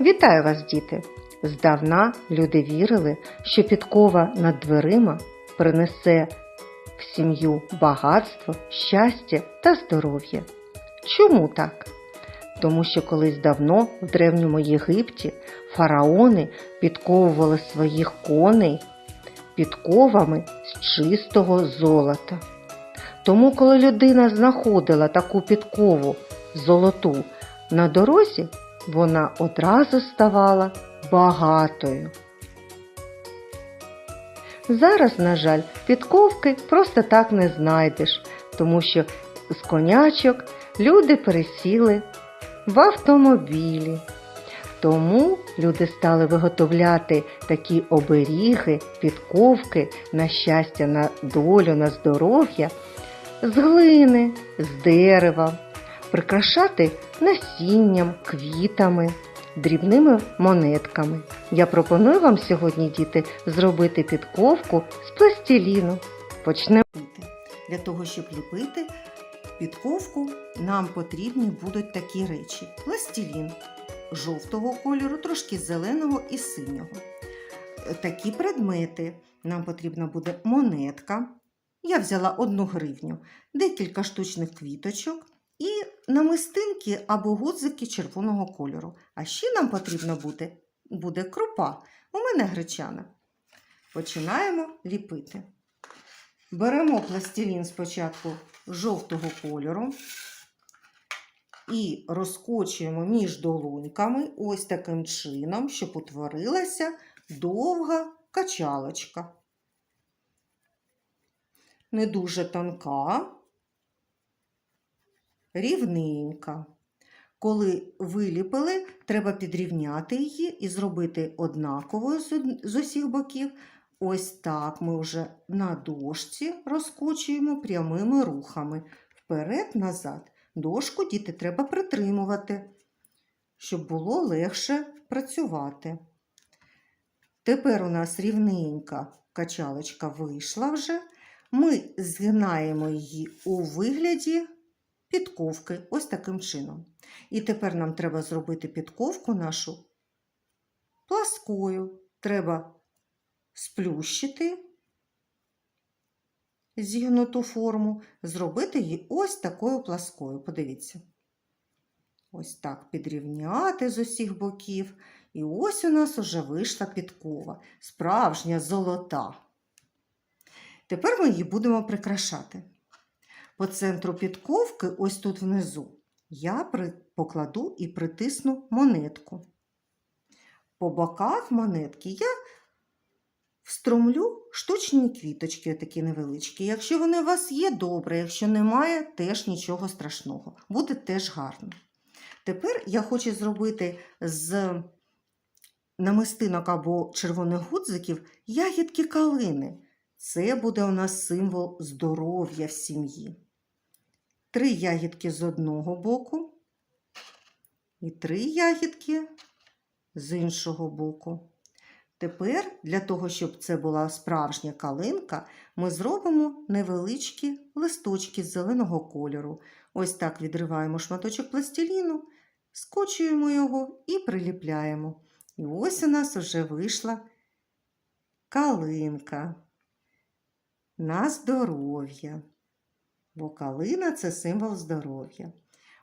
Вітаю вас, діти! Здавна люди вірили, що підкова над дверима принесе в сім'ю багатство, щастя та здоров'я. Чому так? Тому що колись давно в древньому Єгипті фараони підковували своїх коней підковами з чистого золота. Тому, коли людина знаходила таку підкову золоту на дорозі, вона одразу ставала багатою. Зараз, на жаль, підковки просто так не знайдеш, тому що з конячок люди пересіли в автомобілі. Тому люди стали виготовляти такі оберіги, підковки на щастя, на долю, на здоров'я з глини, з дерева, прикрашати насінням, квітами, дрібними монетками. Я пропоную вам сьогодні, діти, зробити підковку з пластиліну. Почнемо. Для того, щоб ліпити підковку, нам потрібні будуть такі речі: пластилін жовтого кольору, трошки зеленого і синього. Такі предмети нам потрібна буде монетка. Я взяла одну гривню, декілька штучних квіточок і намистинки або гудзики червоного кольору. А ще нам потрібно буде, буде крупа. У мене гречана. Починаємо ліпити. Беремо пластилін спочатку жовтого кольору і розкочуємо між долоньками ось таким чином, щоб утворилася довга качалочка. Не дуже тонка, рівненька. Коли виліпили, треба підрівняти її і зробити однаковою з усіх боків. Ось так ми вже на дошці розкочуємо прямими рухами. Вперед-назад. Дошку діти треба притримувати, щоб було легше працювати. Тепер у нас рівненька качалочка вийшла вже. Ми згинаємо її у вигляді підковки, ось таким чином. І тепер нам треба зробити підковку нашу пласкою. Треба сплющити зігнуту форму, зробити її ось такою пласкою. Подивіться. Ось так підрівняти з усіх боків. І ось у нас уже вийшла підкова, справжня золота. Тепер ми її будемо прикрашати. По центру підковки, ось тут внизу, я покладу і притисну монетку. По боках монетки я встромлю штучні квіточки, такі невеличкі. Якщо вони у вас є, добре, якщо немає, теж нічого страшного. Буде теж гарно. Тепер я хочу зробити з намистинок або червоних гудзиків ягідки калини. Це буде у нас символ здоров'я в сім'ї. Три ягідки з одного боку і три ягідки з іншого боку. Тепер, для того, щоб це була справжня калинка, ми зробимо невеличкі листочки з зеленого кольору. Ось так відриваємо шматочок пластиліну, скочуємо його і приліпляємо. І ось у нас вже вийшла калинка на здоров'я. Бо калина це символ здоров'я.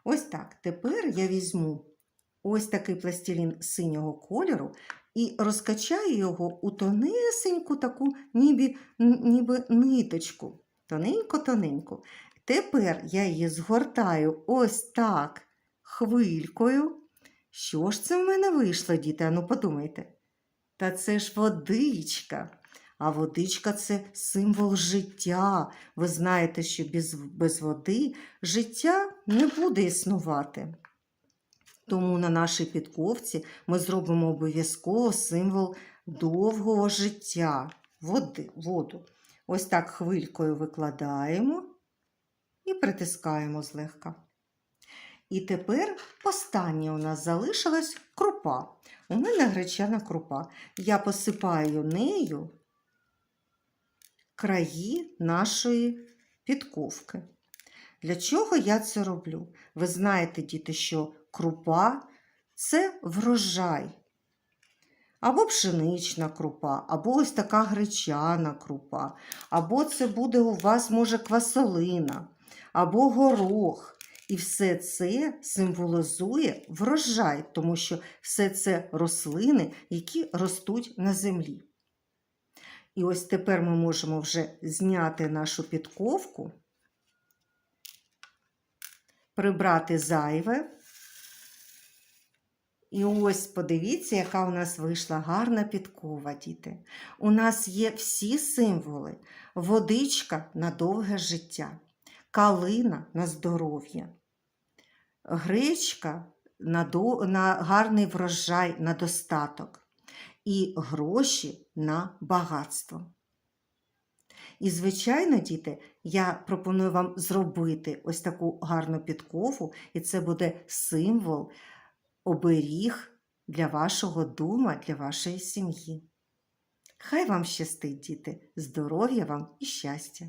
Ось так. Тепер я візьму ось такий пластилін синього кольору і розкачаю його у тонесеньку таку ніби, ніби ниточку. Тоненько-тоненько. Тепер я її згортаю ось так хвилькою. Що ж це в мене вийшло, діти? Ану подумайте. Та це ж водичка. А водичка це символ життя. Ви знаєте, що без, без води життя не буде існувати. Тому на нашій підковці ми зробимо обов'язково символ довгого життя, води, воду. Ось так хвилькою викладаємо і притискаємо злегка. І тепер останнє у нас залишилась крупа. У мене гречана крупа. Я посипаю нею краї нашої підковки. Для чого я це роблю? Ви знаєте, діти, що крупа це врожай. Або пшенична крупа, або ось така гречана крупа, або це буде у вас, може, квасолина, або горох. І все це символізує врожай, тому що все це рослини, які ростуть на землі. І ось тепер ми можемо вже зняти нашу підковку, прибрати зайве. І ось подивіться, яка у нас вийшла гарна підкова, діти. У нас є всі символи: водичка на довге життя, калина на здоров'я, гречка на, гарний врожай, на достаток, і гроші на багатство. І, звичайно, діти, я пропоную вам зробити ось таку гарну підкову, і це буде символ оберіг для вашого дома, для вашої сім'ї. Хай вам щастить, діти, здоров'я вам і щастя!